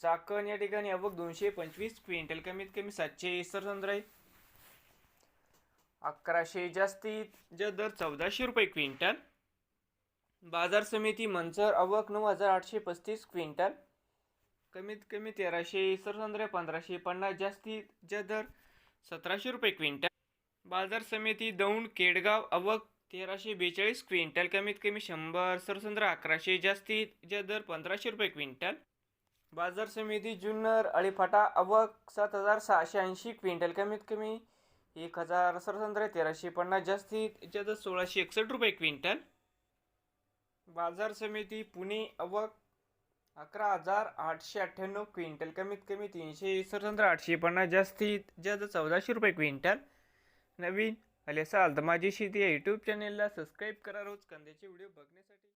चाकण या ठिकाणी अवघ दोनशे पंचवीस क्विंटल. कमीत कमी सातशे सरसंद्र अकराशे जास्तीत ज दर चौदाशे रुपये क्विंटल. बाजार समिती मंचर अवक नऊ हजार आठशे पस्तीस क्विंटल. कमीत कमी तेराशे सरसंद्र पंधराशे पन्नास जास्तीत ज दर सतराशे रुपये क्विंटल. बाजार समिती दौंड केडगाव अवक तेराशे बेचाळीस क्विंटल. कमीत कमी शंभर सरसंद्र अकराशे जास्तीत ज दर पंधराशे रुपये क्विंटल. बाजार समिती जुन्नर अळीफाटा अवक सात हजार सहाशे ऐंशी क्विंटल. कमीत कमी एक हजार सरसंद्र तेराशे पन्नास. जास्तीत जे सोळाशे एकसष्ट रुपये क्विंटल. बाजार समिती पुणे अवक अकरा हजार आठशे अठ्ठ्याण्णव क्विंटल. कमीत कमी तीनशे सरसंद्र आठशे पन्नास. जास्तीत जे चौदाशे रुपये क्विंटल. नवीन आले असाल तर माझी शेती या यूट्यूब चॅनेलला सबस्क्राईब करा रोज. कांद्याचे व्हिडिओ बघण्यासाठी